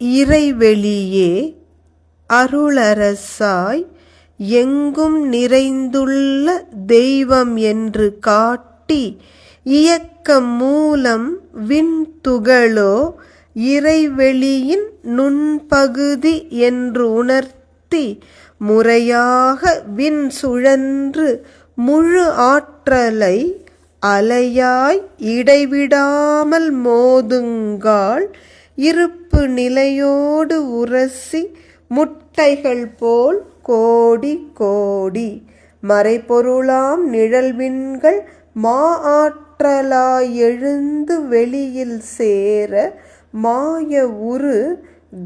இறைவெளியே அருளரசாய் எங்கும் நிறைந்துள்ள தெய்வம் என்று காட்டி இயக்க மூலம் விண்துகளோ இறைவெளியின் நுண்பகுதி என்று உணர்த்தி முறையாக விண் சுழன்று முழு ஆற்றலை அலையாய் இடைவிடாமல் மோதுங்கால் இருப்ப நிலையோடு உரசி முட்டைகள் போல் கோடி கோடி. மறைபொருளாம் நிழல்வின்கள் மா ஆற்றலாய் எழுந்து வெளியில் சேர மாய உரு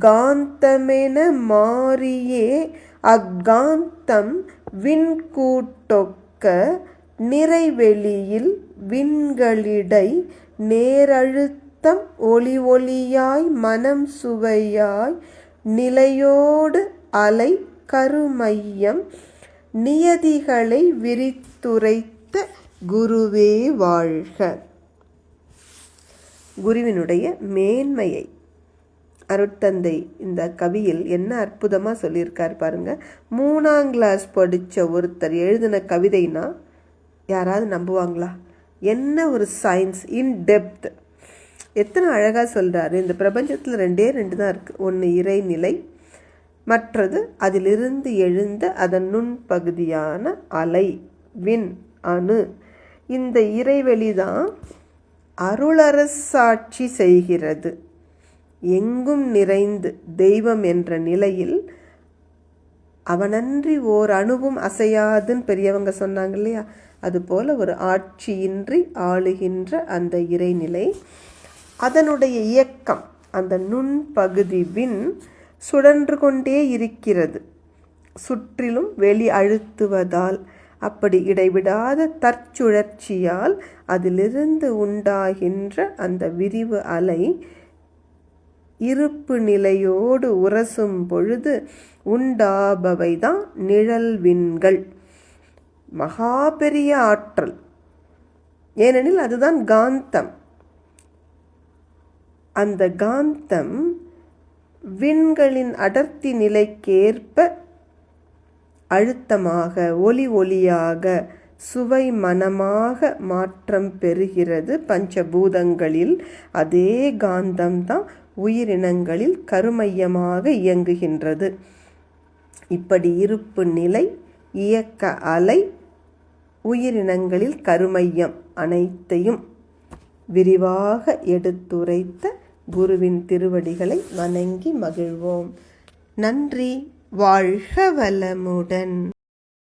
காந்தமென மாறியே அக்காந்தம் விண்கூட்டொக்க நிறைவெளியில் விண்களிடை நேரழுத்தம் ஒளி ஒளியாய் மனம் சுவையாய் நிலையோடு அலை கருமையம் நியதிகளை விரித்துரைத்த குருவே வாழ்க. குருவினுடைய மேன்மையை. அருட்தந்தை இந்த கவியில் என்ன அற்புதமாக சொல்லியிருக்கார் பாருங்க. மூணாம் கிளாஸ் படித்த ஒருத்தர் எழுதின கவிதைனா யாராவது நம்புவாங்களா? என்ன ஒரு சயின்ஸ் இன் டெப்த் எத்தனை அழகாக சொல்கிறாரு இந்த பிரபஞ்சத்தில் ரெண்டே ரெண்டு தான் இருக்குது ஒன்று இறைநிலை மற்றது அதிலிருந்து எழுந்த அதன் நுண்பகுதியான அலை விண் அணு. இந்த இறைவெளி தான் அருளரசாட்சி செய்கிறது. எங்கும் நிறைந்து தெய்வம் என்ற நிலையில் அவனன்றி ஓர் அணுவும் அசையாதுன்னு பெரியவங்க சொன்னாங்க இல்லையா? அதுபோல் ஒரு ஆட்சியின்றி ஆளுகின்ற அந்த இறைநிலை. அதனுடைய இயக்கம் அந்த நுண்பகுதி வின் சுழன்று கொண்டே இருக்கிறது. சுற்றிலும் வெளி அழுத்துவதால் அப்படி இடைவிடாத தற்சுழற்சியால் அதிலிருந்து உண்டாகின்ற அந்த விரிவு அலை இருப்பு நிலையோடு உரசும் பொழுது உண்டாபவை தான் நிழல்வின்கள் மகா பெரிய ஆற்றல். ஏனெனில் அதுதான் காந்தம். அந்த காந்தம் விண்களின் அடர்த்தி நிலைக்கேற்ப அழுத்தமாக ஒலி ஒலியாக சுவை மனமாக மாற்றம் பெறுகிறது. பஞ்சபூதங்களில் அதே காந்தம்தான் உயிரினங்களில் கருமையமாக இயங்குகின்றது. இப்படி இருப்பு நிலை இயக்க அலை உயிரினங்களில் கருமையம் அனைத்தையும் விரிவாக எடுத்துரைத்த குருவின் திருவடிகளை வணங்கி மகிழ்வோம். நன்றி. வாழ்க வளமுடன்.